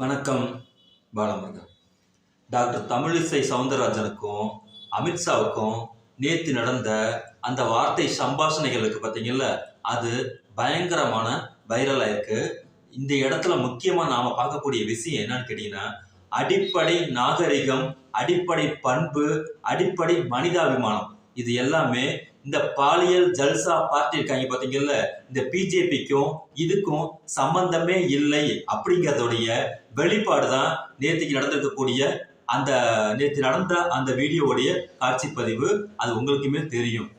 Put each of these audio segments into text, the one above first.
வணக்கம் பாலமுருகன். டாக்டர் தமிழிசை சவுந்தரராஜனுக்கும் அமித்ஷாவுக்கும் நேற்று நடந்த அந்த வார்த்தை சம்பாஷணைகளுக்கு பார்த்தீங்கல்ல அது பயங்கரமான வைரலாக இருக்குது இந்த இடத்துல முக்கியமாக நாம் பார்க்கக்கூடிய விஷயம் என்னன்னு கேட்டிங்கன்னா அடிப்படை நாகரிகம் அடிப்படை பண்பு அடிப்படை மனிதாபிமானம். இது எல்லாமே இந்த பாலியல் ஜல்சா பார்ட்டி இருக்காங்க பார்த்தீங்கல்ல இந்த பிஜேபிக்கும் இதுக்கும் சம்பந்தமே இல்லை அப்படிங்கிறதுடைய வெளிப்பாடு தான் நேற்றுக்கு நடந்திருக்கக்கூடிய அந்த நேற்று நடந்த அந்த வீடியோவுடைய காட்சி பதிவு. அது உங்களுக்குமே தெரியும்.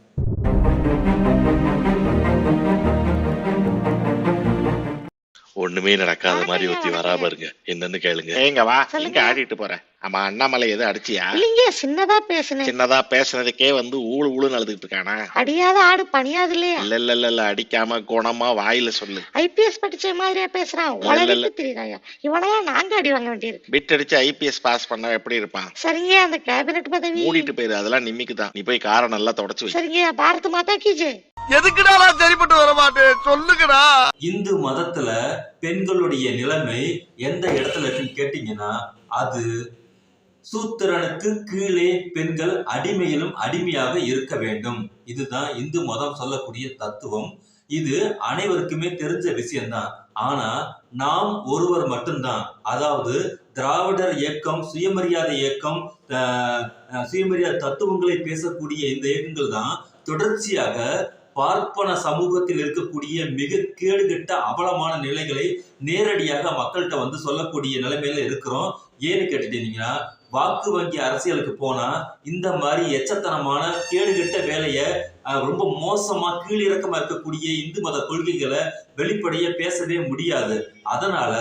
ஒண்ணுமே நடக்காத மாதிரி ஒருத்தி வரா பாருங்க. என்னன்னு கேளுங்க. ஏங்க வா. எங்க ஆடிட்டு போறேன். ஆமா அண்ணாமலை எதுவும் அடிச்சியா? இல்லைங்க சின்னதா பேசுனேன். சின்னதா பேசுனதுக்கே வந்து ஊழு ஊழுன்னு அழுதுகிட்டு இருக்கானா? அடியாத ஆடு பணியாது இல்லையா இல்ல இல்ல இல்ல இல்ல அடிக்காம குணமா வாயில சொல்லு. ஐபிஎஸ் படிச்ச மாதிரியா பேசுறான். உலகிட்டு தெரியுதாயா? இவனெல்லாம் நாங்க அடி வாங்க வேண்டியிருக்கு. பிட் அடிச்சு ஐபிஎஸ் பாஸ் பண்ண எப்படி இருப்பான்? சரிங்க அந்த கேபினெட் பதவி. மூடிட்டு போயிரு அதெல்லாம் நிம்மிக்கு தான் நீ போய் காரை நல்லா தொடச்சு வை. சரிங்க பாரத் மாதா கி ஜெய். எதுக்குடா சரிப்பட்டு வர மாட்டேன் சொல்லுங்கடா. இந்து மதத்துல பெண்களுடைய நிலைமை எந்த இடத்துல இருக்குன்னு கேட்டீங்கன்னா அது சூத்திரனுக்கு கீழே பெண்கள் அடிமையிலும் அடிமையாக இருக்க வேண்டும். இதுதான் இந்து மதம் சொல்லக்கூடிய தத்துவம். இது அனைவருக்குமே தெரிஞ்ச விஷயம்தான். ஆனா நாம் ஒருவர் மட்டும்தான். அதாவது திராவிடர் இயக்கம் சுயமரியாதை இயக்கம் அஹ், சுயமரியாதை தத்துவங்களை பேசக்கூடிய இந்த இயக்கங்கள் தான் தொடர்ச்சியாக பார்ப்பன சமூகத்தில் இருக்கக்கூடிய மிக கேடுகட்ட அவலமான நிலைகளை நேரடியாக மக்கள்கிட்ட வந்து சொல்லக்கூடிய நிலைமையில இருக்கிறோம். ஏன்னு கேட்டுட்டீங்கன்னா வாக்கு வங்கி அரசியலுக்கு போனா இந்த மாதிரி எச்சத்தனமான கேடுகெட்ட வேலையை ரொம்ப மோசமா கீழிறக்கமா இருக்கக்கூடிய இந்து மத கொள்கைகளை வெளிப்படைய பேசவே முடியாது. அதனால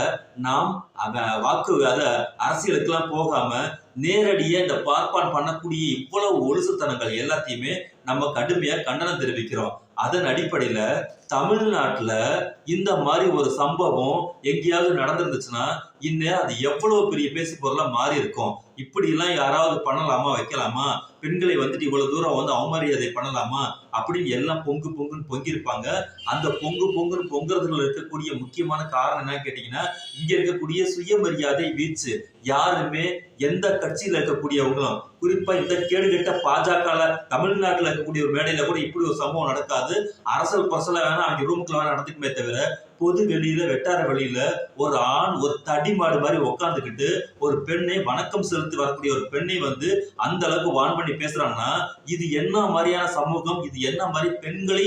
நாம் அத வாக்கு அத அரசியலுக்கெல்லாம் போகாம நேரடியா இந்த பார்ப்பான் பண்ணக்கூடிய இவ்வளவு ஒழுசுத்தனங்கள் எல்லாத்தையுமே நம்ம கடுமையா கண்டனம் தெரிவிக்கிறோம். அதன் அடிப்படையில் தமிழ்நாட்டில் இந்த மாதிரி ஒரு சம்பவம் எங்கேயாவது நடந்திருந்துச்சுன்னா இன்னும் அது எவ்வளவு பெரிய பேசு பொருளா மாறி இருக்கும்? இப்படி எல்லாம் யாராவது பண்ணலாமா? வைக்கலாமா? பெண்களை வந்துட்டு இவ்வளவு தூரம் வந்து அவமரியாதை பண்ணலாமா? அப்படின்னு எல்லாம் பொங்கு பொங்குன்னு பொங்கியிருப்பாங்க. அந்த பொங்கு பொங்குன்னு பொங்குறதுல இருக்கக்கூடிய முக்கியமான காரணம் என்னன்னு கேட்டீங்கன்னா இங்க இருக்கக்கூடிய சுயமரியாதை வீச்சு. யாருமே எந்த கட்சியில இருக்கக்கூடியவங்களும் குறிப்பா இந்த கேடுகட்ட பாஜக தமிழ்நாட்டுல இருக்கக்கூடிய ஒரு மேடையில கூட இப்படி ஒரு சம்பவம் நடக்காது. அரசல் பரசல வேணா அவங்க ரூமுக்குள்ள வேணா நடந்துக்குமே தவிர பொது வெளியில வெட்டார வெளியில ஒரு ஆண் ஒரு தடி மாடு மாதிரி உட்காந்துக்கிட்டு ஒரு பெண்ணை வணக்கம் செலுத்தி வரக்கூடிய ஒரு பெண்ணை வந்து அந்த அளவுக்கு வான் பண்ணி பேசுறாங்கன்னா இது என்ன மாதிரியான சமூகம் இது என்ன மாதிரி பெண்களை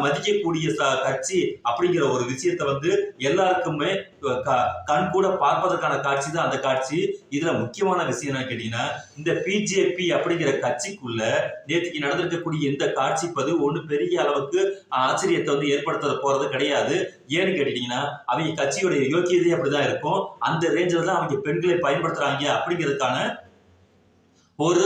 மதிக்கக்கூடிய ச- கட்சி அப்படிங்கிற ஒரு விஷயத்த வந்து எல்லாருக்குமே க- கண் கூட பார்ப்பதற்கான காட்சி தான் அந்த காட்சி. இதுல முக்கியமான விஷயம் என்ன கேட்டீங்கன்னா இந்த பிஜேபி அப்படிங்கிற கட்சிக்குள்ள நேற்றுக்கு நடந்திருக்கக்கூடிய இந்த காட்சி பதிவு ஒண்ணு பெரிய அளவுக்கு ஆச்சரியத்தை வந்து ஏற்படுத்த போறது கிடையாது. ஏன்னு கேட்டீங்கன்னா அவங்க கட்சியுடைய யோக்கியதே அப்படிதான் இருக்கும். அந்த ரேஞ்சில் தான் அவங்க பெண்களை பயன்படுத்துறாங்க அப்படிங்கிறதுக்கான ஒரு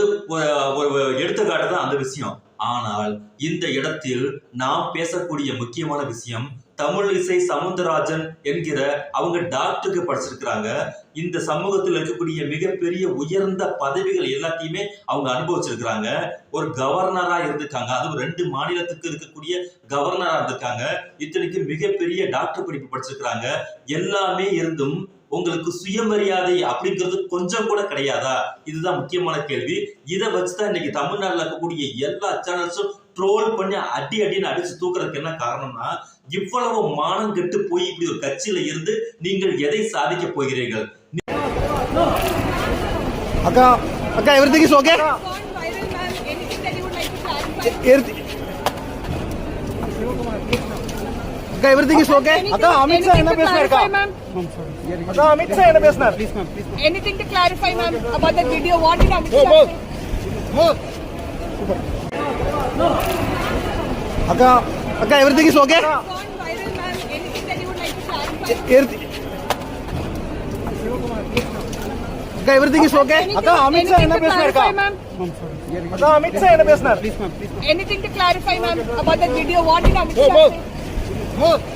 ஒரு ஒரு எடுத்துக்காட்டு தான் அந்த விஷயம். ஆனால் இந்த இடத்தில் நாம் பேசக்கூடிய முக்கியமான விஷயம் தமிழ் இசை சவுந்தரராஜன் என்கிற அவங்க டாக்டருக்கு படிச்சிருக்கிறாங்க. இந்த சமூகத்தில் இருக்கக்கூடிய மிகப்பெரிய உயர்ந்த பதவிகள் எல்லாத்தையுமே அவங்க அனுபவிச்சிருக்கிறாங்க. ஒரு கவர்னரா இருந்திருக்காங்க. அதுவும் ரெண்டு மாநிலத்துக்கு இருக்கக்கூடிய கவர்னரா இருந்திருக்காங்க. இத்தனைக்கு மிகப்பெரிய டாக்டர் படிப்பு படிச்சிருக்கிறாங்க. எல்லாமே இருந்தும் உங்களுக்கு சுயமரியாதை அப்படிங்கிறது கொஞ்சம் கூட கிடையாதா? இதுதான் முக்கியமான கேள்வி. இதை வச்சுதான் இன்னைக்கு தமிழ்நாட்டில் இருக்கக்கூடிய எல்லா சேனல்ஸும் ட்ரோல் பண்ணி அடி அடின்னு அடிச்சு தூக்குறதுக்கு என்ன காரணம்னா இவ்வளவு மானம் கெட்டு போய் இப்படி ஒரு கட்சியில இருந்து நீங்கள் எதை சாதிக்க போகிறீர்கள்? அக்கா அக்கா எவ்ரிதிங் இஸ் ஓகே? அக்கா எவ்ரிதிங் இஸ் ஓகே அக்கா அமித் ஷா என்ன பேசினார் அக்கா? அக்கா அமித் ஷா என்ன பேசினார்? Please ma'am to clarify, ma'am, about that video? What did Amit Go, Shah go. would like to clarify? அக்கா எவ்ரிதிங் இஸ் ஓகே Anything- அக்கா அமித் ஷா என்ன anything to பேசினார் அக்கா clarify, ma'am? அக்கா அமித் ஷா என்ன பேசினார் please ma'am Anything to clarify, ma'am, about that video? What did Amit Go, Shah go. say?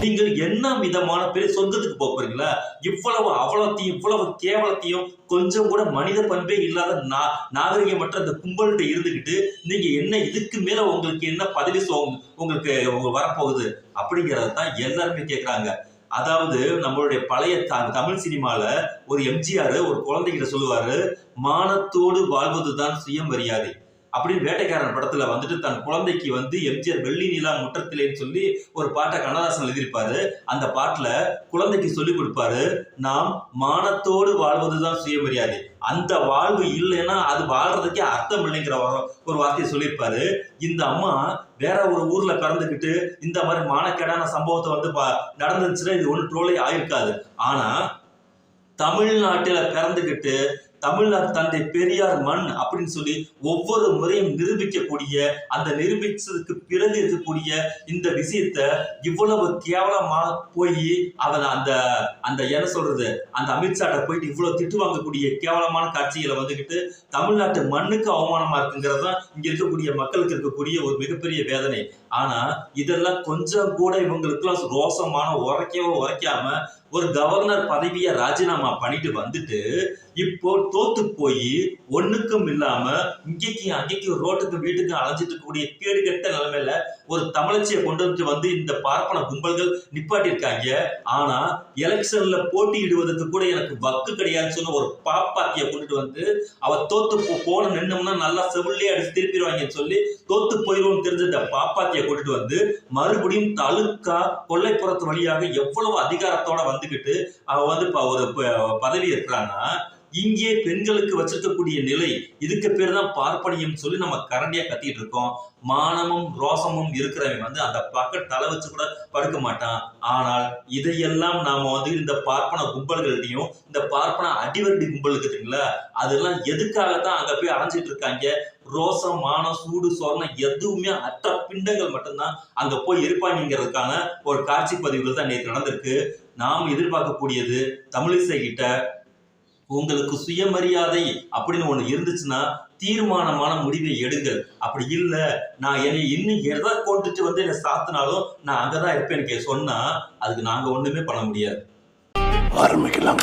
நீங்கள் என்ன விதமான பேர் சொர்க்கத்துக்கு போக போறீங்களா? இவ்வளவு அவலத்தையும் இவ்வளவு கேவலத்தையும் கொஞ்சம் கூட மனித பண்பே இல்லாத நா நாகரிகமற்ற அந்த கும்பல்கிட்ட இருந்துகிட்டு நீங்க என்ன இதுக்கு மேல உங்களுக்கு என்ன பதவி சோ- உங்களுக்கு வரப்போகுது? அப்படிங்கறத தான் எல்லாருமே கேட்கறாங்க அதாவது நம்மளுடைய பழைய த- தமிழ் சினிமால ஒரு எம்ஜிஆர் ஒரு குழந்தைகிட்ட சொல்லுவாரு மானத்தோடு வாழ்வதுதான் சுயமரியாதை. அப்படின்னு வேட்டைக்காரன் படத்துல வந்துட்டு தன் குழந்தைக்கு வந்து எம்ஜிஆர் வெள்ளி நிலா முற்றத்திலேன்னு சொல்லி ஒரு பாட்டை கண்ணதாசன் எழுதியிருப்பாரு. அந்த பாட்டுல குழந்தைக்கு சொல்லி கொடுப்பாரு நாம் மானத்தோடு வாழ்வதுதான் சுயமரியாதை. அந்த வாழ்வு இல்லைன்னா அது வாழ்றதுக்கே அர்த்தம் இல்லைங்கிற ஒரு- ஒரு வார்த்தையை சொல்லியிருப்பாரு. இந்த அம்மா வேற ஒரு ஊர்ல பிறந்துக்கிட்டு இந்த மாதிரி மானக்கேடான சம்பவத்தை வந்து பா- நடந்துச்சுன்னா இது ஒன்றும் ட்ரோலே ஆயிருக்காது. ஆனா தமிழ்நாட்டில பிறந்துக்கிட்டு தமிழ்நாடு தந்தை பெரியார் மண் அப்படின்னு சொல்லி ஒவ்வொரு முறையும் நிரூபிக்கக்கூடிய அந்த நிரூபிச்சதுக்கு பிறகு இருக்கக்கூடிய இந்த விஷயத்த இவ்வளவு கேவலமா போய் அவன் அந்த அந்த என்ன சொல்றது அந்த அமித்ஷாட்ட போயிட்டு இவ்வளவு திட்டு வாங்கக்கூடிய கேவலமான காட்சிகளை வந்துக்கிட்டு தமிழ்நாட்டு மண்ணுக்கு அவமானமா இருக்குங்கிறது தான் இங்க இருக்கக்கூடிய மக்களுக்கு இருக்கக்கூடிய ஒரு மிகப்பெரிய வேதனை. ஆனா இதெல்லாம் கொஞ்சம் கூட இவங்களுக்குலாம் ரோசமான உரைக்கவோ உரைக்காம ஒரு கவர்னர் பதவியை ராஜினாமா பண்ணிட்டு வந்துட்டு இப்போ தோத்து போய் ஒண்ணுக்கும் இல்லாம இங்கேக்கு அங்கேக்கு ரோட்டுக்கு வீட்டுக்கு அலைஞ்சிட்டு இருக்கக்கூடிய கேடு கெட்ட நிலைமையில ஒரு தமிழச்சியை கொண்டு வந்து வந்து இந்த பார்ப்பன கும்பல்கள் நிப்பாட்டியிருக்காங்க. ஆனா எலெக்ஷன்ல போட்டியிடுவதற்கு கூட எனக்கு வக்கு கிடையாதுன்னு சொன்ன ஒரு பாப்பாத்திய கொண்டுட்டு வந்து அவ தோத்து போன நின்னோம்னா நல்லா செவிலே அடிச்சு திருப்பிடுவாங்கன்னு சொல்லி தோத்து போயிடுவோம் தெரிஞ்ச இந்த பாப்பாத்திய கொண்டுட்டு வந்து மறுபடியும் தழுக்கா கொல்லைப்புறத்து வழியாக எவ்வளவு அதிகாரத்தோட வந்து வந்துகிட்டு அவ வந்து ஒரு ப- பதவி இருக்கிறான்னா இங்கே பெண்களுக்கு வச்சிருக்கக்கூடிய நிலை இதுக்கு பேர் தான் பார்ப்பனியம் சொல்லி நம்ம கரண்டியா கத்திட்டு இருக்கோம். மானமும் ரோசமும் இருக்கிறவன் வந்து அந்த பக்கம் தலை வச்சு கூட படுக்க மாட்டான். ஆனால் இதையெல்லாம் நாம வந்து இந்த பார்ப்பன கும்பல்கள்டையும் இந்த பார்ப்பன அடிவரடி கும்பல் இருக்குதுங்களா அதெல்லாம் எதுக்காகத்தான் அங்க போய் அடைஞ்சிட்டு இருக்காங்க? ரோசம் மானம் சூடு சொர்ணம் எதுவுமே அற்ற பிண்டங்கள் மட்டும்தான் அங்க போய் இருப்பாங்கிறதுக்கான ஒரு காட்சி பதிவுகள் தான் நேற்று நடந்திருக்கு. நாம் எதிர்பார்க்கக்கூடியது தமிழிசை கிட்ட உங்களுக்கு சுயமரியாதை அப்படின்னு ஒண்ணு இருந்துச்சுன்னா தீர்மானமான முடிவை எடுங்கள். அப்படி இல்ல நான் என்னை இன்னும் எதை கொண்டுட்டு வந்து என்னை சாத்தினாலும் நான் அங்கதான் இருப்பேன்னு சொன்னா அதுக்கு நாங்க ஒண்ணுமே பண்ண முடியாது. ஆரம்பிக்கலாம்